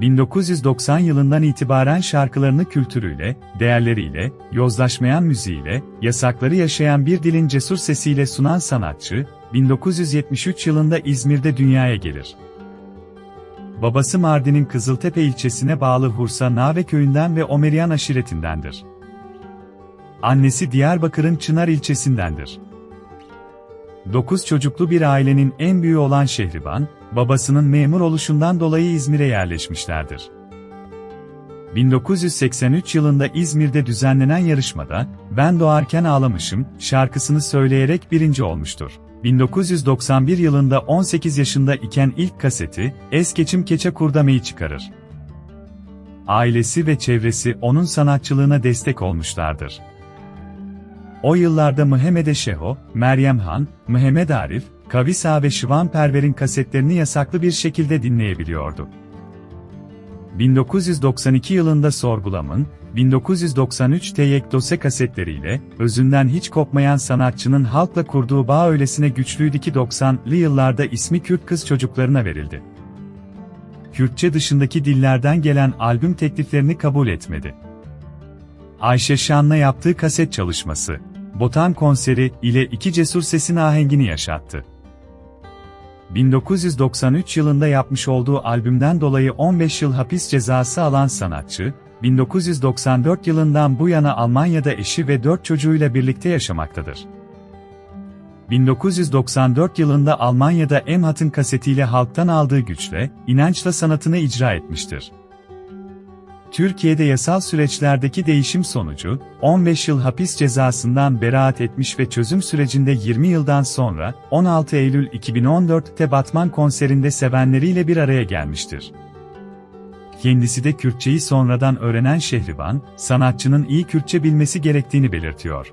1990 yılından itibaren şarkılarını kültürüyle, değerleriyle, yozlaşmayan müziğiyle, yasakları yaşayan bir dilin cesur sesiyle sunan sanatçı, 1973 yılında İzmir'de dünyaya gelir. Babası Mardin'in Kızıltepe ilçesine bağlı Hursa Nave köyünden ve Omeriyan aşiretindendir. Annesi Diyarbakır'ın Çınar ilçesindendir. 9 çocuklu bir ailenin en büyüğü olan Şehriban, babasının memur oluşundan dolayı İzmir'e yerleşmişlerdir. 1983 yılında İzmir'de düzenlenen yarışmada Ben Doğarken Ağlamışım şarkısını söyleyerek birinci olmuştur. 1991 yılında 18 yaşında iken ilk kaseti Es Keçim Keçe Kurdame'yi çıkarır. Ailesi ve çevresi onun sanatçılığına destek olmuşlardır. O yıllarda Mehmede Şeho, Meryem Han, Mehmet Arif, Kavisa ve Şıvan Perver'in kasetlerini yasaklı bir şekilde dinleyebiliyordu. 1992 yılında Sorgulam'ın, 1993 Teyek Dose kasetleriyle, özünden hiç kopmayan sanatçının halkla kurduğu bağ öylesine güçlüydü ki 90'lı yıllarda ismi Kürt kız çocuklarına verildi. Kürtçe dışındaki dillerden gelen albüm tekliflerini kabul etmedi. Ayşe Şan'la yaptığı kaset çalışması, Botan konseri ile iki cesur sesin ahengini yaşattı. 1993 yılında yapmış olduğu albümden dolayı 15 yıl hapis cezası alan sanatçı, 1994 yılından bu yana Almanya'da eşi ve 4 çocuğuyla birlikte yaşamaktadır. 1994 yılında Almanya'da Emhat'ın kasetiyle halktan aldığı güçle, inançla sanatını icra etmiştir. Türkiye'de yasal süreçlerdeki değişim sonucu, 15 yıl hapis cezasından beraat etmiş ve çözüm sürecinde 20 yıldan sonra, 16 Eylül 2014'te Batman konserinde sevenleriyle bir araya gelmiştir. Kendisi de Kürtçeyi sonradan öğrenen Şehriban, sanatçının iyi Kürtçe bilmesi gerektiğini belirtiyor.